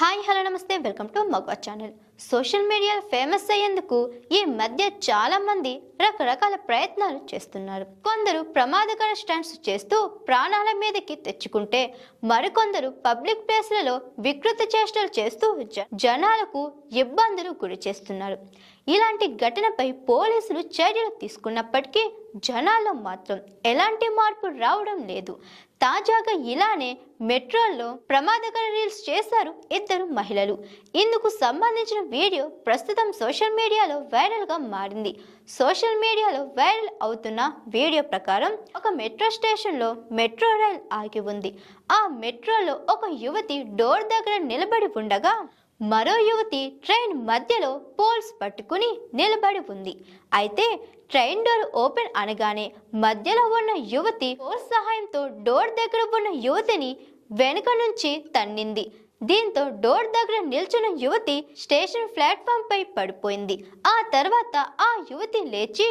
Hi hello నమస్తే welcome to మగవా channel. Social మీడియాలో ఫేమస్ అయ్యేందుకు ఈ మధ్య చాలామంది రకరకాల ప్రయత్నాలు చేస్తున్నారు. కొందరు ప్రమాదకర స్టంట్స్ చేస్తూ ప్రాణాల మీదకి తెచ్చుకుంటే మరికొందరు పబ్లిక్ ప్లేస్లలో వికృత చేష్టలు చేస్తూ జ- జనాలకు ఇబ్బందులు గురి చేస్తున్నారు. ఇలాంటి ఘటనపై పోలీసులు చర్యలు తీసుకున్నప్పటికీ జనాల్లో మాత్రం ఎలాంటి మార్పు రావడం లేదు. తాజాగా ఇలానే మెట్రోల్లో ప్రమాదకర రీల్స్ చేశారు ఇద్దరు మహిళలు. ఇందుకు సంబంధించిన వీడియో ప్రస్తుతం సోషల్ మీడియాలో వైరల్గా మారింది. సోషల్ మీడియాలో వైరల్ అవుతున్న వీడియో ప్రకారం ఒక మెట్రో స్టేషన్లో మెట్రో రైల్ ఆగి ఉంది. ఆ మెట్రోలో ఒక యువతి డోర్ దగ్గర నిలబడి ఉండగా మరో యువతి ట్రైన్ మధ్యలో పోల్స్ పట్టుకుని నిలబడి ఉంది. అయితే ట్రైన్ డోర్ ఓపెన్ అనగానే మధ్యలో ఉన్న యువతి పోల్స్ సహాయంతో డోర్ దగ్గర ఉన్న యువతిని వెనుక నుంచి తన్నింది. దీంతో డోర్ దగ్గర నిల్చున్న యువతి స్టేషన్ ప్లాట్ఫామ్ పై పడిపోయింది. ఆ తర్వాత ఆ యువతి లేచి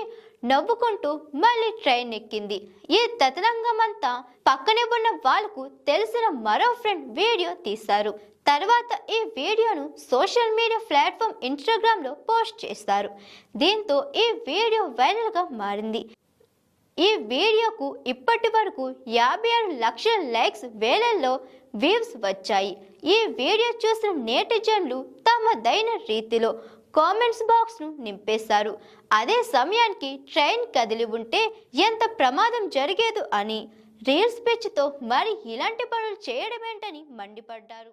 నవ్వుకుంటూ మళ్ళీ ట్రైన్ ఎక్కింది. ఈ తతంగమంతా పక్కనే ఉన్న వాళ్ళకు తెలిసిన మరో ఫ్రెండ్ వీడియో తీశారు. తర్వాత ఈ వీడియోను సోషల్ మీడియా ప్లాట్ఫామ్ ఇన్స్టాగ్రామ్లో పోస్ట్ చేస్తారు దీంతో ఈ వీడియో వైరల్గా మారింది. ఈ వీడియోకు ఇప్పటి వరకు యాభై ఆరు లక్షల లైక్స్ వేలల్లో వ్యూస్ వచ్చాయి. ఈ వీడియో చూసిన నేటిజన్లు తమదైన రీతిలో కామెంట్స్ బాక్స్ను నింపేశారు. అదే సమయానికి ట్రైన్ కదిలి ఉంటే ఎంత ప్రమాదం జరిగేదు అని రీల్స్ పిచ్చితో మరి ఇలాంటి పనులు చేయడమేంటని మండిపడ్డారు.